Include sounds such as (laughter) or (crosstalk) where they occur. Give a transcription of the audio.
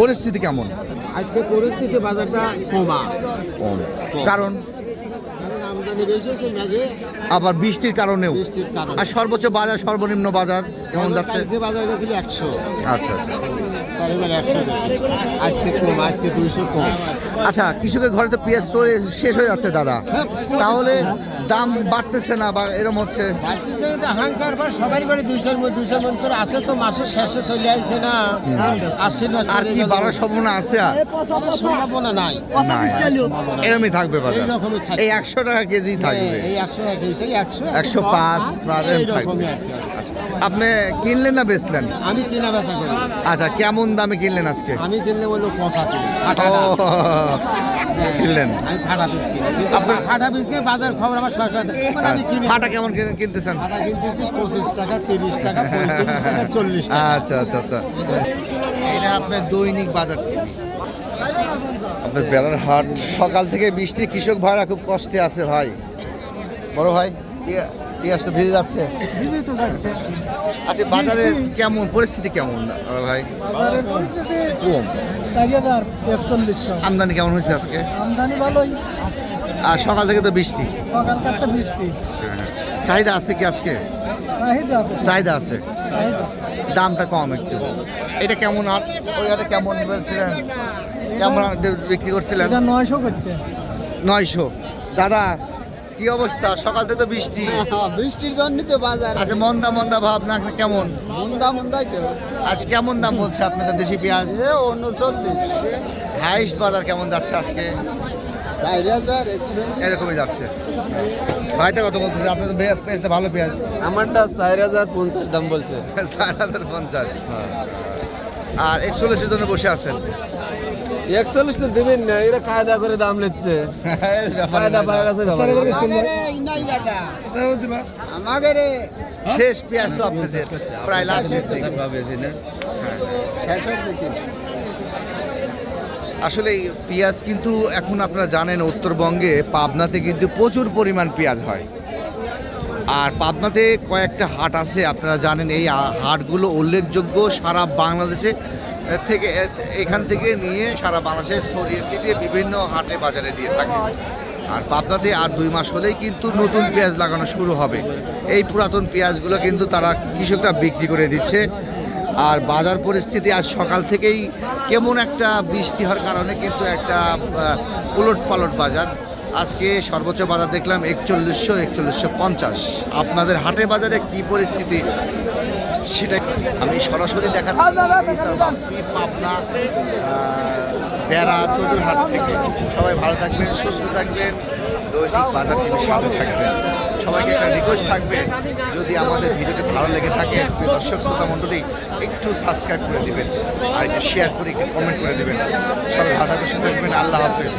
পরিস্থিতি কেমন? আজকে পরিস্থিতি বাজারটা কমা। কারণ? আবার বৃষ্টির কারণেও। কারণে। আর সর্বোচ্চ বাজার সর্বনিম্ন বাজার কেমন যাচ্ছে? বাজার গেছিল একশো। আচ্ছা আচ্ছা। চার হাজার একশো আজকে কম আজকে দুইশো কম। আচ্ছা কৃষকের ঘরে তো পেঁয়াজ তো শেষ হয়ে যাচ্ছে দাদা। তাহলে দাম বাড়তেছে না বা এরকম হচ্ছে? বাড়তেছে ওটা হাঙ্কার পর সবাই করে দুইশোর মধ্যে দুইশোর মধ্যে করে আসে তো মাসের শেষে চলে আসছে না। আসছে না আর কি বাড়ার সম্ভাবনা আছে আর? সম্ভাবনা নাই। নাই, এরমই থাকবে বাজার। এই একশো টাকা কেজি থাকবে। এই একশো টাকা থেকে পাঁচ এরম আচ্ছা আপনি কিনলেন না বেচলেন? আমি কিনা বেচা করি। আচ্ছা কেমন দামে কিনলেন আজকে? আমি কিনলে বলল পঁচাত্তর। কিনলেন? আমি ফাটা বীজ কিনি। ফাটা বীজ কিনে বাজার খবর আমার মানে আমি কিনি। ফাটা কেমন কিন- কিনতেছেন? ফাটা কিনতেছি পঁচিশ টাকা তিরিশ টাকা পঁয়ত্রিশ টাকা চল্লিশ টাকা। আচ্ছা আচ্ছা আচ্ছা। এটা আপনার দৈনিক বাজার আপনার বেলার হাট সকাল থেকে বৃষ্টি কৃষক ভাইরা খুব কষ্টে আছে ভাই। বড় ভাই পেঁয়াজ তো ভিজে যাচ্ছে। আচ্ছা বাজারে কেমন? পরিস্থিতি কেমন ভাই বাজারের পরিস্থিতি কম। চারি একচল্লিশশো। আমদানি কেমন হয়েছে আজকে? আমদানি ভালোই। আর সকাল থেকে তো বৃষ্টি। তো বৃষ্টি। হ্যাঁ। চাহিদা আছে কি আজকে? চাহিদা আছে। চাহিদা আছে। দামটা কম একটু। এটা কেমন আর ওই কেমন বলছিলেন? কেমন বিক্রি করছিলেন? নয়শো করছে। নয়শো। দাদা কি অবস্থা? সকাল থেকে তো বৃষ্টি। বৃষ্টির জন্য তো বাজার। আচ্ছা মন্দা মন্দা ভাব না কেমন? মন্দা মন্দাই তো। আজ কেমন দাম বলছে আপনাদের দেশি পেঁয়াজ? এ উনচল্লিশ। হাইস্ট বাজার কেমন যাচ্ছে আজকে? এরকমই যাচ্ছে। ভাইটা কত বলতেছে? আপনি তো পেঁয়াজটা ভালো পেঁয়াজ। আমারটা চার হাজার পঞ্চাশ দাম বলছে। (laughs) চার হাজার পঞ্চাশ। আর একচল্লিশের জন্য বসে আছেন। একচল্লিশ তো দেবেন না এরা কায়দা করে দাম নিচ্ছে। কায়দা পাওয়া গেছে আমাকে রে শেষ পেঁয়াজ তো আপনাদের। প্রায় লাস্টের দিকে। শেষের আসলে পেঁয়াজ কিন্তু এখন আপনারা জানেন উত্তরবঙ্গে পাবনাতে কিন্তু প্রচুর পরিমাণ পেঁয়াজ হয়। আর পাবনাতে কয়েকটা হাট আছে আপনারা জানেন এই হাটগুলো উল্লেখযোগ্য সারা বাংলাদেশে থেকে এখান থেকে নিয়ে সারা বাংলাদেশে ছড়িয়ে ছিটিয়ে বিভিন্ন হাটে বাজারে দিয়ে থাকে। আর পাবনাতে আর দুই মাস হলেই কিন্তু নতুন পেঁয়াজ লাগানো শুরু হবে। এই পুরাতন পেঁয়াজগুলো কিন্তু তারা কৃষকরা বিক্রি করে দিচ্ছে। আর বাজার পরিস্থিতি আজ সকাল থেকেই কেমন একটা বৃষ্টি হওয়ার কারণে কিন্তু একটা উলট পালট বাজার। আজকে সর্বোচ্চ বাজার দেখলাম একচল্লিশশো একচল্লিশশো পঞ্চাশ। আপনাদের হাটে বাজারে কি পরিস্থিতি? সেটা আমি সরাসরি দেখাচ্ছি পাবনা আহ, বেড়া চৌধুরহাট থেকে। সবাই ভালো থাকবেন সুস্থ থাকবেন দৈনিক বাজার টিভি সাথে থাকবেন। সবাইকে একটা রিকোয়েস্ট থাকবে যদি আমাদের ভিডিওটি ভালো লেগে থাকে দর্শক শ্রোতা মণ্ডলী একটু সাবস্ক্রাইব করে দেবেন। আর একটু শেয়ার করে একটু কমেন্ট করে দেবেন। সবাই ভালো থাকবেন আল্লাহ হাফেজ।